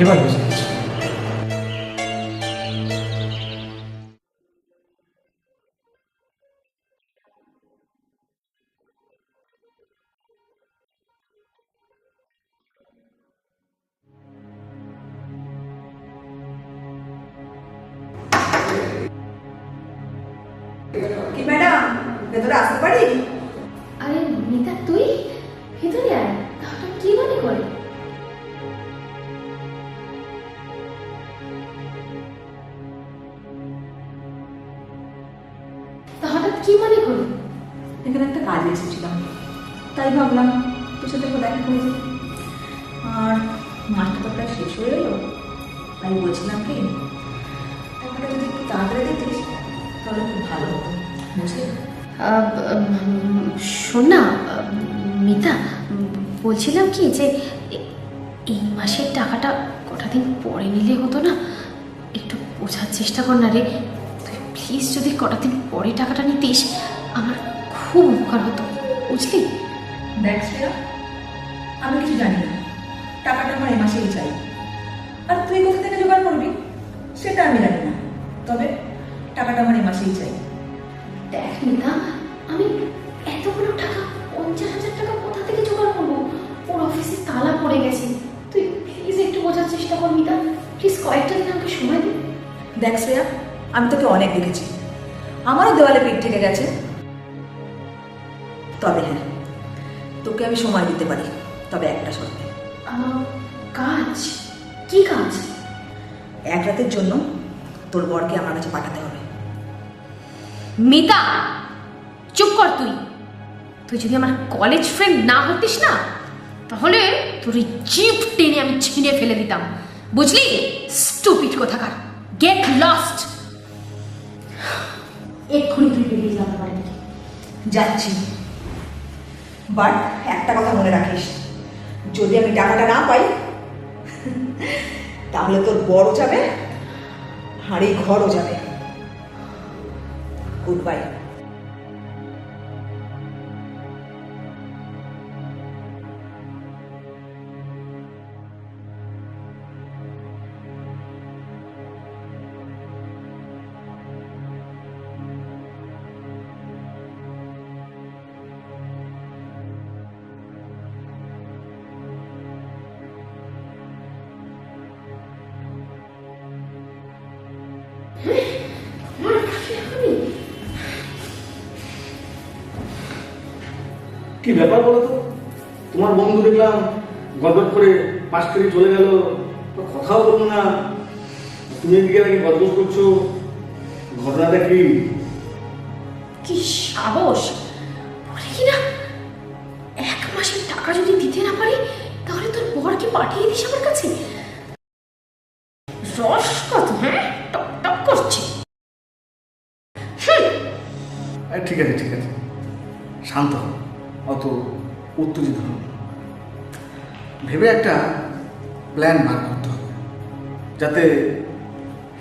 এবার বুঝে গেছি কি ম্যাডাম ভেতরে আসতে পারি? আরে মিতা তুই? ভেতরে আয়। তাহলে কি মনে করে? কি মনে করে এখানে একটা কাজে এসেছিলাম। তাই ভাবলাম তোর সাথে দেখা করে যাই। আর মাসটা তো প্রায় শেষ হয়ে এলো। তাই বলছিলাম কি টাকাটা যদি একটু তাড়াতাড়ি দিতিস তাহলে খুব ভালো হতো। বুঝলি? শোন না মিতা বলছিলাম কি যে এই মাসের টাকাটা কটা দিন পরে নিলে হতো না? একটু বোঝার চেষ্টা কর না রে। প্লিজ যদি কটা দিন পরে টাকাটা নিতিস আমার খুব উপকার হতো বুঝলি? দেখ শ্রেয়া আমি কিছু জানি না। টাকাটা আমার এই মাসেই চাই। আর তুই কোথা থেকে জোগাড় করবি সেটা আমি জানি না। তবে টাকাটা আমার এই মাসেই চাই। দেখ মিতা আমি এতগুলো টাকা পঞ্চাশ হাজার টাকা কোথা থেকে জোগাড় করব? ওর অফিসে তালা পড়ে গেছে। তুই প্লিজ একটু বোঝার চেষ্টা কর মিতা। প্লিজ কয়েকটা দিন আমাকে সময় দে। দেখ শ্রেয়া আমি তোকে অনেক দেখেছি। আমারও দেওয়ালে পিঠ থেকে গেছে। তবে হ্যাঁ তোকে আমি সময় দিতে পারি তবে একটা শর্তে। কাজ? কি কাজ? এক রাতের জন্য তোর বরকে আমার কাছে পাঠাতে হবে। মিতা চুপ কর তুই। তুই যদি আমার কলেজ ফ্রেন্ড না হতিস না তাহলে তোর এই জিপ টেনে আমি ছিঁড়ে ফেলে দিতাম। বুঝলি? স্টুপিড কোথাকার। গেট লস্ট এক্ষুনি তুই বেরিয়ে যাবে বাড়ি। যাচ্ছি। বাট একটা কথা মনে রাখিস, যদি আমি টাকাটা না পাই, তাহলে তোর বড় যাবে আর ঘরও যাবে। গুড বাই কি ব্যাপার বলো তো? তোমার বন্ধু দেখলাম গদগদ করে পাশ করে চলে গেল। কথাও বলল না। তুমি এদিকে নাকি গদগদ করছ? ঘটনাটা কি? কি সাহস? বলে কি না? এক মাসের টাকা যদি দিতে না পারি, তাহলে তোর বরকে পাঠিয়ে দিস আমার কাছে। রস কত হ্যাঁ? করছে? ঠিক আছে ঠিক আছে। শান্ত হও অত উত্তেজিত হও না। ভেবে একটা প্ল্যান বার করতে হবে যাতে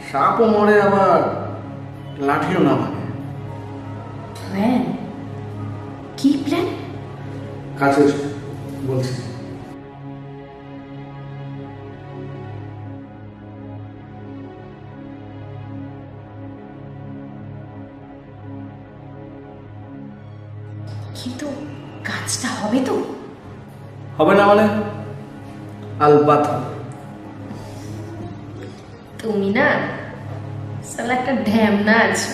সাপও মরে আবার লাঠিও না ভাঙে প্ল্যান কি প্ল্যান কাছে বলছি। কিন্তু কাজটা হবে তো? হবে না মানে? আলবাত। তুমি না সালা একটা ঢ্যামনা আছো।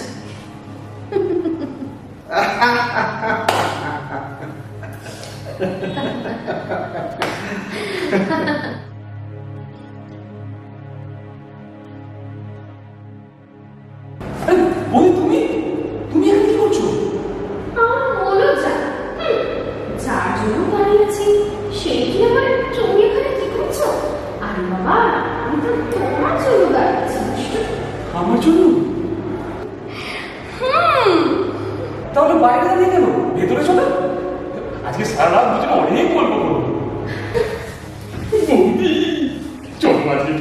বলি করব বৌদি চলো আজকে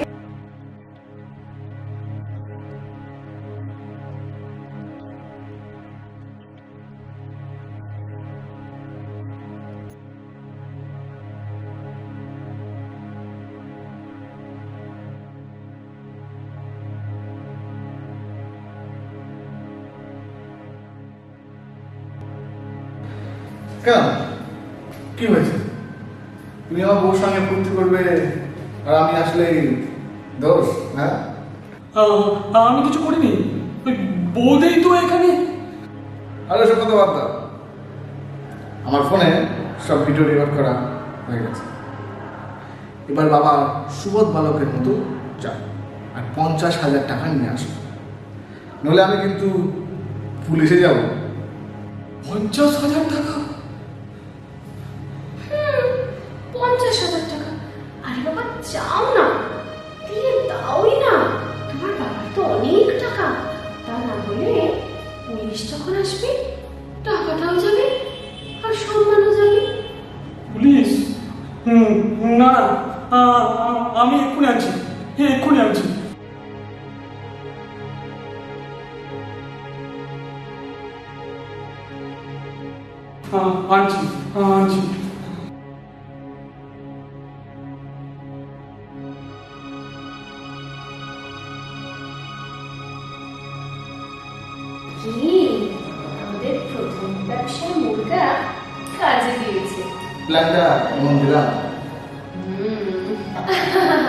কেন কি হয়েছে তুমি আমার বউর সঙ্গে ফুর্তি করবে আর আমি আসলে দোষ হ্যাঁ? আমি কিছু করিনি। ওই বৌদেই তো এখানে। আরে সব কথা বাদ দাও। আমার ফোনে সব ভিডিও রেকর্ড করা হয়ে গেছে। এবার বাবা সুবোধ বালকের মতো যাও আর পঞ্চাশ হাজার টাকা নিয়ে আসো। নইলে আমি কিন্তু পুলিশে যাব। পঞ্চাশ হাজার টাকা? আনছি হ্যাঁ এক্ষুনি আনছি আ- আনছি আনছি কি আমাদের প্রথম ব্যবসা মুরগা কাজে দিয়েছে প্ল্যানটা এমন দিলাম হুম